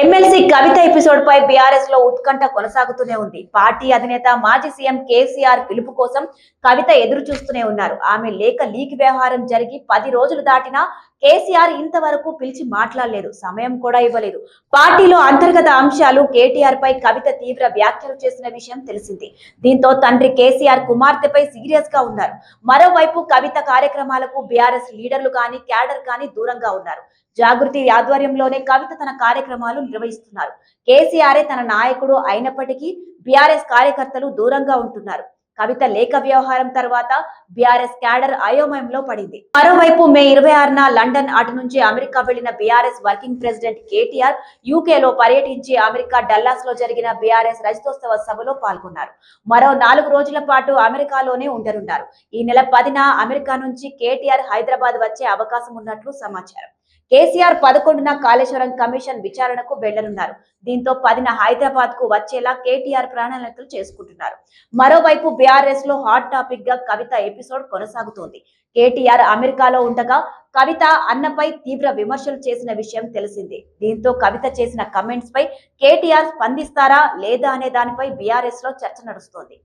కవిత episode పై బీఆర్ఎస్లో ఉత్కంఠ కొనసాగుతూనే ఉంది. పార్టీ అధినేత మాజీ సీఎం కేసీఆర్ పిలుపు కోసం కవిత ఎదురు చూస్తూనే ఉన్నారు. ఆమె లేఖ లీక్ వ్యవహారం జరిగి పది రోజులు దాటినా కేసీఆర్ ఇంతవరకు పిలిచి మాట్లాడలేదు. సమయం కూడా ఇవ్వలేదు. పార్టీలో అంతర్గత అంశాలు కేటీఆర్ పై కవిత తీవ్ర వ్యాఖ్యలు చేసిన విషయం తెలిసింది. దీంతో తండ్రి కేసీఆర్ కుమార్తెపై సీరియస్గా ఉన్నారు. మరోవైపు కవిత కార్యక్రమాలకు బీఆర్ఎస్ లీడర్లు కానీ క్యాడర్ కానీ దూరంగా ఉన్నారు. జాగృతి ఆధ్వర్యంలోనే కవిత తన కార్యక్రమాలు నిర్వహిస్తున్నారు. కేసీఆర్ తన నాయకుడు అయినప్పటికీ బీఆర్ఎస్ కార్యకర్తలు దూరంగా ఉంటున్నారు. కవిత లేఖ వ్యవహారం తర్వాత బీఆర్ఎస్ క్యాడర్ అయోమయంలో పడింది. మరోవైపు మే ఇరవై ఆరున లండన్ అటు నుంచి అమెరికా వెళ్ళిన బీఆర్ఎస్ వర్కింగ్ ప్రెసిడెంట్ కేటీఆర్ యూకేలో పర్యటించి అమెరికా డల్లాస్లో జరిగిన బీఆర్ఎస్ రజతోత్సవ సభలో పాల్గొన్నారు. మరో నాలుగు రోజుల పాటు అమెరికాలోనే ఉండనున్నారు. ఈ నెల పదిన అమెరికా నుంచి కేటీఆర్ హైదరాబాద్ వచ్చే అవకాశం ఉన్నట్లు సమాచారం. కేసీఆర్ పదకొండున కాళేశ్వరం కమిషన్ విచారణకు వెళ్ళనున్నారు. దీంతో పదిన హైదరాబాద్కు వచ్చేలా కేటీఆర్ ప్రణాళికలు చేసుకుంటున్నారు. మరోవైపు బీఆర్ఎస్లో హాట్ టాపిక్గా కవిత ఎపిసోడ్ కొనసాగుతోంది. కేటీఆర్ అమెరికాలో ఉండగా కవిత అన్నపై తీవ్ర విమర్శలు చేసిన విషయం తెలిసింది. దీంతో కవిత చేసిన కమెంట్స్ పై కేటీఆర్ స్పందిస్తారా లేదా అనే దానిపై బీఆర్ఎస్లో చర్చ నడుస్తోంది.